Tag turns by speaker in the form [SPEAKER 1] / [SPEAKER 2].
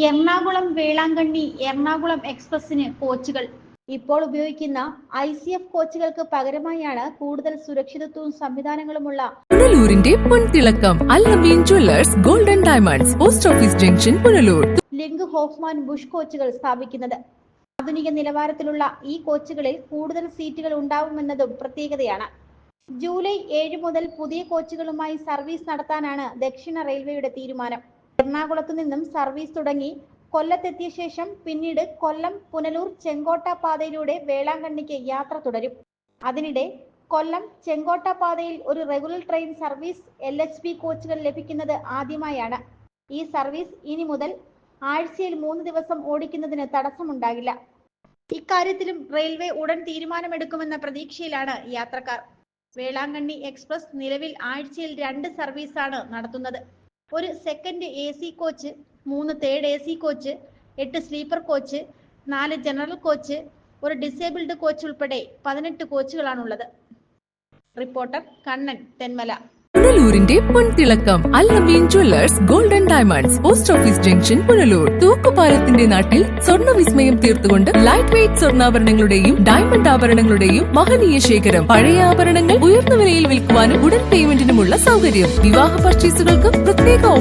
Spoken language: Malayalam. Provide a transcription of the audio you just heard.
[SPEAKER 1] എറണാകുളം വേളാങ്കണ്ണി എറണാകുളം എക്സ്പ്രസിന് കോച്ചുകൾ. ഇപ്പോൾ ഉപയോഗിക്കുന്ന ഐ സി എഫ് കോച്ചുകൾക്ക് പകരമായാണ് കൂടുതൽ സുരക്ഷിതത്വവും സംവിധാനങ്ങളുമുള്ള
[SPEAKER 2] പുനലൂരിന്റെ പൊൻതിളക്കം Alameen jewellers golden diamonds post office junction Punalur.
[SPEAKER 1] Linke Hofmann Busch കോച്ചുകൾ സ്ഥാപിക്കുന്നത്. ആധുനിക നിലവാരത്തിലുള്ള ഈ കോച്ചുകളിൽ കൂടുതൽ സീറ്റുകൾ ഉണ്ടാവുമെന്നതും പ്രത്യേകതയാണ്. ജൂലൈ ഏഴ് മുതൽ പുതിയ കോച്ചുകളുമായി സർവീസ് നടത്താനാണ് ദക്ഷിണ റെയിൽവേയുടെ തീരുമാനം. എറണാകുളത്തു നിന്നും സർവീസ് തുടങ്ങി കൊല്ലത്തെത്തിയ ശേഷം പിന്നീട് കൊല്ലം പുനലൂർ ചെങ്കോട്ട പാതയിലൂടെ വേളാങ്കണ്ണിക്ക് യാത്ര തുടരും. അതിനിടെ കൊല്ലം ചെങ്കോട്ട പാതയിൽ ഒരു regular train service L H B കോച്ചുകൾ ലഭിക്കുന്നത് ആദ്യമായാണ്. ഈ സർവീസ് ഇനി മുതൽ ആഴ്ചയിൽ മൂന്ന് ദിവസം ഓടിക്കുന്നതിന് തടസ്സമുണ്ടാകില്ല. ഇക്കാര്യത്തിലും റെയിൽവേ ഉടൻ തീരുമാനമെടുക്കുമെന്ന പ്രതീക്ഷയിലാണ് യാത്രക്കാർ. വേളാങ്കണ്ണി എക്സ്പ്രസ് നിലവിൽ ആഴ്ചയിൽ രണ്ട് സർവീസാണ് നടത്തുന്നത്. ഒരു സെക്കൻഡ് എ സി കോച്ച് മൂന്ന് തേർഡ് എ സി കോച്ച് എട്ട് സ്ലീപ്പർ കോച്ച് നാല് ജനറൽ കോച്ച് ഒരു ഡിസേബിൾഡ് കോച്ച് ഉൾപ്പെടെ പതിനെട്ട് കോച്ചുകളാണുള്ളത് റിപ്പോർട്ടർ കണ്ണൻ തെന്മല.
[SPEAKER 2] പുനലൂരിന്റെ പൊൻതിളക്കം Allameen jewellers golden diamonds post office junction Punalur. തൂക്കുപാലത്തിന്റെ നാട്ടിൽ സ്വർണ വിസ്മയം തീർത്തുകൊണ്ട് ലൈറ്റ് വെയിറ്റ് സ്വർണാഭരണങ്ങളുടെയും ഡയമണ്ട് ആഭരണങ്ങളുടെയും മഹനീയ ശേഖരം. പഴയ ആഭരണങ്ങൾ ഉയർന്ന വിലയിൽ വിൽക്കുവാനും ഉടൻ പേയ്മെന്റിനുമുള്ള സൗകര്യം. വിവാഹ പർച്ചേസുകൾക്ക് പ്രത്യേക